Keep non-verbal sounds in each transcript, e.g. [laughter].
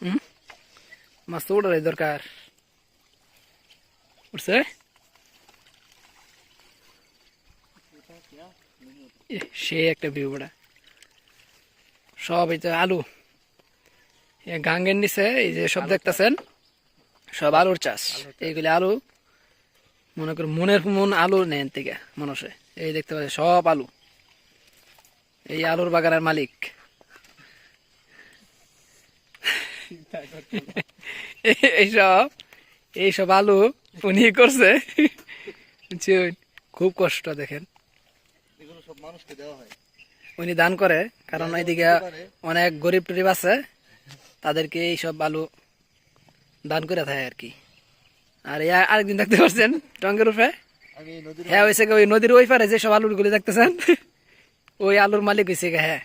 হুম মাছ তো উঠার দরকার উঠছে সে একটা ভিউ বড়া সব এই যে আলু গাঙ্গের নিচে এই যে সব দেখতেছেন সব আলুর চাষ এইগুলি আলু মনে করুন মনের মন আলু নেন থেকে মানুষে এই দেখতে পাচ্ছি সব আলু এই আলুর বাগানের মালিক এইসব এইসব আলু উনি করছে। খুব কষ্ট দেখেন। হয়। উনি দান করে কারণ এইদিকে অনেক গরিব টরিব আছে তাদেরকে এইসব আলু দান করে থাকে আর কি। আর এই আরেকদিন দেখতে পাচ্ছেন টঙ্গের নদীর হ্যাঁ ওই নদীর ওই পারে যে সব আলুগুলি দেখতেছেন ওই আলুর মালিক হয়েছে হ্যাঁ।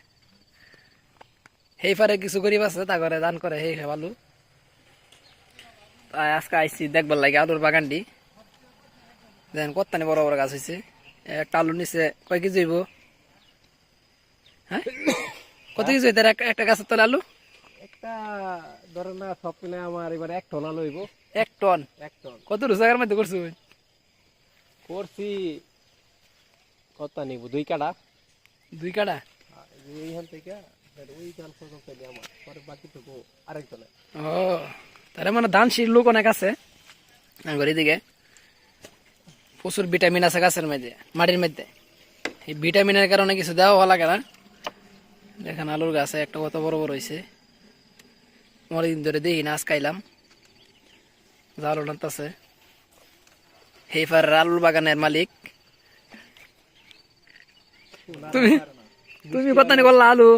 সেই পারে কিছু গরিব আছে তা করে দান করে সেই সব আলু তাই আজকে আইসি দেখবার লাগে আলুর বাগানটি দেখেন কত্তানি বড় বড় গাছ হয়েছে একটা আলুর নিচে কয় কেজি হইব? হ্যাঁ কত কেজি হইতে? একটা গাছের তলে আলু? একটা ধরে না সব মিলে আমার এবার এক টন আলু হইব। এক টন? এক টন। কত রোজাগার মধ্যে করছ? করছি কত নিব দুই কাটা দুই কাটা এইখান থেকে আর ওই গান পর্যন্ত আমার পরে বাকিটুকু আরেকজনে ও তার মানে দানশীল লোক অনেক আছে। আমার দিকে প্রচুর ভিটামিন আছে গাছের মধ্যে মাটির মধ্যে। এই ভিটামিনের কারণে কিছু দেওয়া লাগে না। দেখেন আলুর গাছে একটা কত বড় বড় হয়েছে অনেকদিন ধরে দেখি না আজ খাইলাম জালো আছে হেফার আলুর বাগানের মালিক। তুমি তুমি কত নি করলা আলু।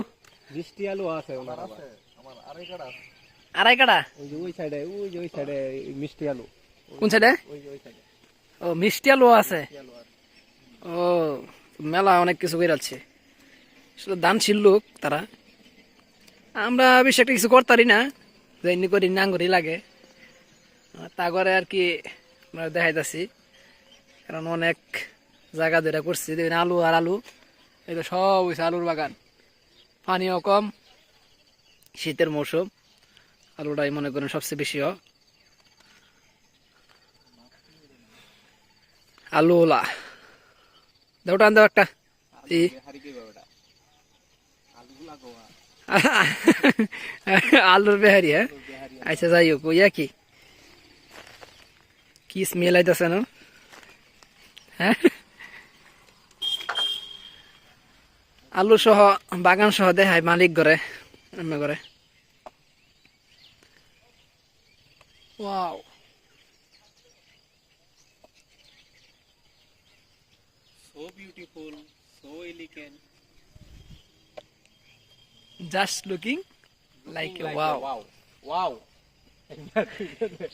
বৃষ্টি আলু আছে ওনার আবার। আমার আড়াই কাটা আছে। আড়াই কাটা ওই যে ওই সাইডে ওই যে ওই সাইডে মিষ্টি আলু। কোন সাইডে? ওই যে ওই সাইডে। ও মিষ্টি আলু আছে? ও মেলা অনেক কিছু আছে শুধু দানশীল লোক তারা। আমরা বেশি একটা কিছু করতারি না যেমনি করি নাঙ্গরি লাগে। তা করে আর কি আমরা দেখাইতেছি। কারণ অনেক জায়গা ধরে করছি দেখবেন আলু আর আলু এই তো সব হয়েছে আলুর বাগান। পানিও কম শীতের মৌসুম আলুটাই মনে করেন সবচেয়ে বেশি হয়। আলু ওলা। দেওটা আন দাও একটা। [laughs] আলুর বেহারি হ্যাঁ? আচ্ছা যাই হোক ইয়া কি কি স্মেল আইতেছে না? হ্যাঁ? আলু সহ বাগান সহ দেখায় মালিক করে এমনি করে। Wow. So beautiful so elegant just looking like wow wow wow